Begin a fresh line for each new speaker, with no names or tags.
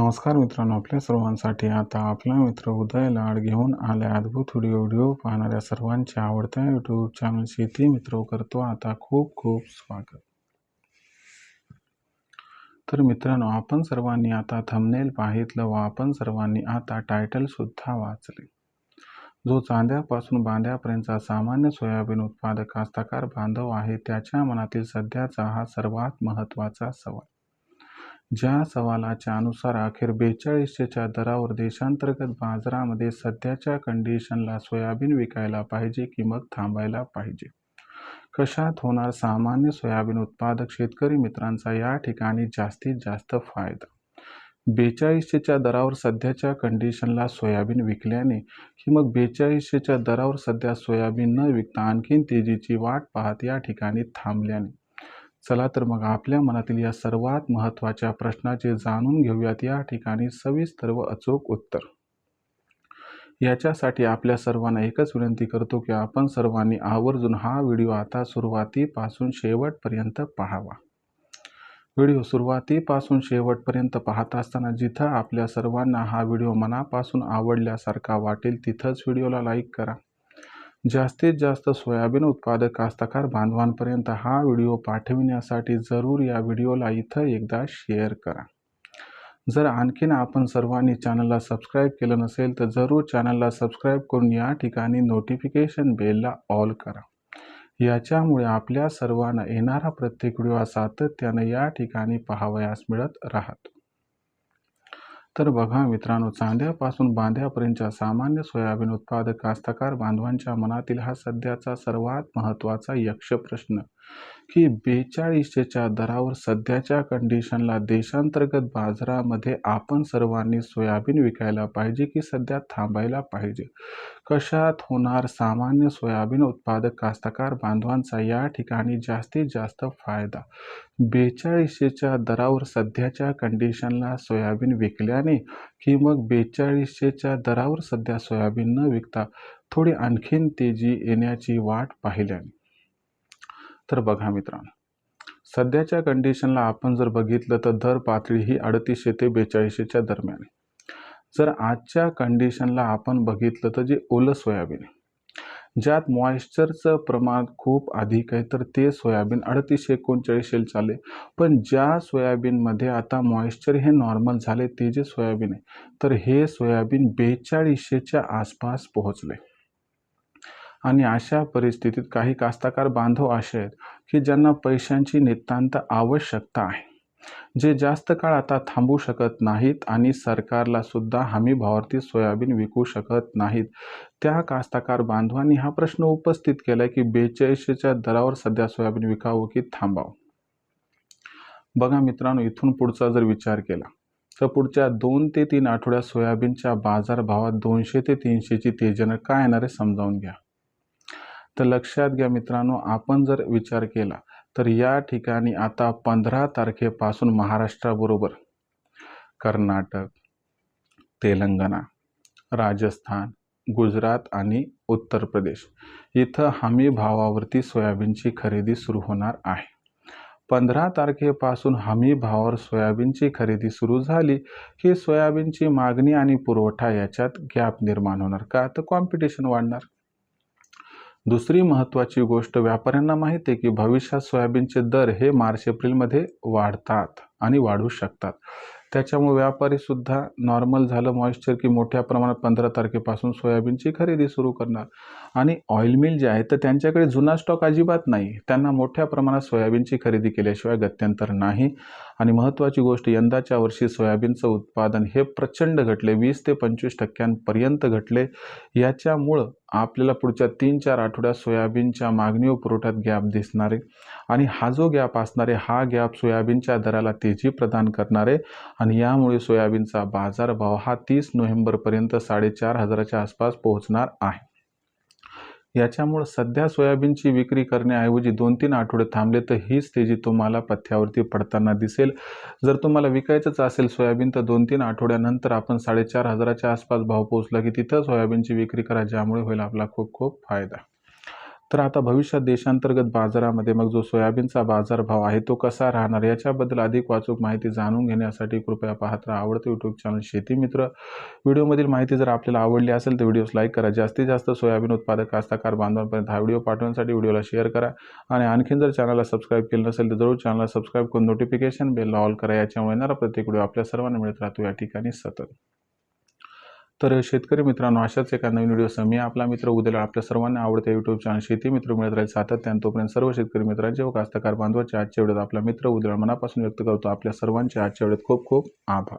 नमस्कार मित्रांनो आपल्या सर्वांसाठी आता आपला मित्र उदय लाड घेऊन आले अद्भुत व्हिडिओ व्हिडिओ पाहणाऱ्या सर्वांच्या आवडत्या यूट्यूब चॅनल शेती मित्र करतो आता खूप खूप स्वागत. तर मित्रांनो आपण सर्वांनी आता थंबनेल पाहितलं व आपण सर्वांनी आता टायटल सुद्धा वाचले. जो चांद्यापासून बांध्यापर्यंतचा सामान्य सोयाबीन उत्पादक कास्तकार बांधव आहे त्याच्या मनातील सध्याचा हा सर्वात महत्त्वाचा सवाल. ज्या सवालाच्या अनुसार अखेर बेचाळीसशेच्या दरावर देशांतर्गत बाजारामध्ये सध्याच्या कंडिशनला सोयाबीन विकायला पाहिजे की मग थांबायला पाहिजे? कशात होणार सामान्य सोयाबीन उत्पादक शेतकरी मित्रांचा या ठिकाणी जास्तीत जास्त फायदा? बेचाळीसशेच्या दरावर सध्याच्या कंडिशनला सोयाबीन विकल्याने की मग बेचाळीसशेच्या दरावर सध्या सोयाबीन न विकता आणखीन तेजीची वाट पाहत या ठिकाणी थांबल्याने? चला तर मग आपल्या मनातील या सर्वात महत्त्वाच्या प्रश्नाचे जाणून घेऊयात. या ठिकाणी सविस्तर व अचूक उत्तर. याच्यासाठी आपल्या सर्वांना एकच विनंती करतो की आपण सर्वांनी आवर्जून हा व्हिडिओ आता सुरुवातीपासून शेवटपर्यंत पाहावा. व्हिडिओ सुरुवातीपासून शेवटपर्यंत पाहत असताना जिथं आपल्या सर्वांना हा व्हिडिओ मनापासून आवडल्यासारखा वाटेल तिथंच व्हिडिओला लाईक करा. जास्तीत जास्त सोयाबीन उत्पादक कास्तकार बांधवांपर्यंत हा व्हिडिओ पाठविण्यासाठी जरूर या व्हिडिओला इथं एकदा शेअर करा. जर आणखीन आपण सर्वांनी चॅनलला सबस्क्राईब केलं नसेल तर जरूर चॅनलला सबस्क्राईब करून या ठिकाणी नोटिफिकेशन बेलला ऑल करा. याच्यामुळे आपल्या सर्वांना येणारा प्रत्येक व्हिडिओ सातत्यानं या ठिकाणी पाहावयास मिळत राहतो. तर बघा मित्रांनो चांद्यापासून बांध्यापर्यंतच्या सामान्य सोयाबीन उत्पादक कास्तकार बांधवांच्या मनातील हा सध्याचा सर्वात महत्त्वाचा यक्ष प्रश्न. की बेचाळीसशेच्या दरावर सध्याच्या कंडिशनला देशांतर्गत बाजारामध्ये आपण सर्वांनी सोयाबीन विकायला पाहिजे की सध्या थांबायला पाहिजे? कशात होणार सामान्य सोयाबीन उत्पादक कास्तकार बांधवांचा या ठिकाणी जास्तीत जास्त फायदा? बेचाळीसशेच्या दरावर सध्याच्या कंडिशनला सोयाबीन विकल्याने की मग बेचाळीसशेच्या दरावर सध्या सोयाबीन न विकता थोडी आणखीन तेजी येण्याची वाट पाहिल्याने? तर बघा मित्रांनो सध्याच्या कंडिशनला आपण जर बघितलं तर दर पातळी ही अडतीसशे ते बेचाळीसशेच्या दरम्यान जर आजच्या कंडिशनला आपण बघितलं तर जे ओलं सोयाबीन आहे ज्यात मॉइश्चरचं प्रमाण खूप अधिक आहे तर ते सोयाबीन अडतीसशे एकोणचाळीसशे चाले पण ज्या सोयाबीनमध्ये आता मॉइश्चर हे नॉर्मल झाले ते जे सोयाबीन आहे तर हे सोयाबीन बेचाळीसशेच्या आसपास पोहोचले आणि अशा परिस्थितीत काही कास्ताकार बांधव असे आहेत की ज्यांना पैशांची नितांत आवश्यकता आहे. जे जास्त काळ आता थांबू शकत नाहीत आणि सरकारला सुद्धा हमी भावावरती सोयाबीन विकू शकत नाहीत. त्या कास्ताकार बांधवांनी हा प्रश्न उपस्थित केला की बेचाळीसच्या दरावर सध्या सोयाबीन विकावं की थांबावं? बघा मित्रांनो इथून पुढचा जर विचार केला तर पुढच्या दोन ते तीन आठवड्यात सोयाबीनच्या बाजारभावात दोनशे ते तीनशेची तेजनं काय येणार आहे समजावून घ्या. तर लक्षात घ्या मित्रांनो आपण जर विचार केला तर या ठिकाणी आता पंधरा तारखेपासून महाराष्ट्राबरोबर कर्नाटक तेलंगणा राजस्थान गुजरात आणि उत्तर प्रदेश इथं हमी भावावरती सोयाबीनची खरेदी सुरू होणार आहे. पंधरा तारखेपासून हमी भावावर सोयाबीनची खरेदी सुरू झाली की सोयाबीनची मागणी आणि पुरवठा याच्यात गॅप निर्माण होणार का? तर कॉम्पिटिशन वाढणार. दुसरी महत्त्वाची गोष्ट व्यापाऱ्यांना माहिती आहे की भविष्यात सोयाबीनचे दर हे मार्च एप्रिलमध्ये वाढतात आणि वाढू शकतात. त्याच्यामुळे व्यापारीसुद्धा नॉर्मल झालं मॉइश्चर की मोठ्या प्रमाणात पंधरा तारखेपासून सोयाबीनची खरेदी सुरू करणार. आणि ऑइल मिल जे आहे तर त्यांच्याकडे जुना स्टॉक अजिबात नाही. त्यांना मोठ्या प्रमाणात सोयाबीनची खरेदी केल्याशिवाय गत्यंतर नाही. आणि महत्त्वाची गोष्ट यंदाच्या वर्षी सोयाबीनचं उत्पादन हे प्रचंड घटले. वीस ते पंचवीस टक्क्यांपर्यंत घटले. याच्यामुळं आपल्याला पुढच्या तीन चार आठवड्यात सोयाबीनच्या मागणी व पुरवठ्यात गॅप दिसणारे आणि हा जो गॅप असणारे हा गॅप सोयाबीनच्या दराला तेजी प्रदान करणारे आणि यामुळे सोयाबीनचा बाजारभाव हा तीस नोव्हेंबरपर्यंत साडेचार हजाराच्या आसपास पोहोचणार आहे. याच्यामुळं सध्या सोयाबीनची विक्री करण्याऐवजी दोन तीन आठवडे थांबले तर हीच तेजी तुम्हाला पथ्यावरती पडताना दिसेल. जर तुम्हाला विकायचंच असेल सोयाबीन तर दोन तीन आठवड्यानंतर आपण साडेचार हजाराच्या आसपास भाव पोहोचला की तिथं सोयाबीनची विक्री करा ज्यामुळे होईल आपला खूप खूप फायदा. तर आता भविष्यात देशांतर्गत बाजारामध्ये मग जो सोयाबीनचा बाजारभाव आहे तो कसा राहणार? याच्याबद्दल अधिक वाचूक माहिती जाणून घेण्यासाठी कृपया पाहत राहा आवडतं यूट्यूब चॅनल शेती मित्र. व्हिडिओमधील माहिती जर आपल्याला आवडली असेल तर व्हिडिओस लाईक करा. जास्तीत जास्त सोयाबीन उत्पादक कास्तकार बांधवांपर्यंत हा व्हिडिओ पाठवण्यासाठी व्हिडिओला शेअर करा. आणि आणखीन जर चॅनलला सबस्क्राईब केलं नसेल तर जरूर चॅनलला सबस्क्राईब करून नोटिफिकेशन बेल ऑल करा. याच्यामुळे येणारा प्रत्येक व्हिडिओ आपल्या सर्वांना मिळत राहतो. या ठिकाणी सतत. तर शेतकरी मित्रांनो अशाच एका नवीन व्हिडिओसह मी आपला मित्र उद्याला आपल्या सर्वांना आवडते यूट्यूब चॅनल शेती मित्र मिळत राहील सातत्यानं. तोपर्यंत सर्व शेतकरी मित्रांचे व हो कास्तकार बांधवाच्या आजच्या वेळेत आपला मित्र उद्याला मनापासून व्यक्त करतो. आपल्या सर्वांचे आजच्या वेळेत खूप खूप आभार.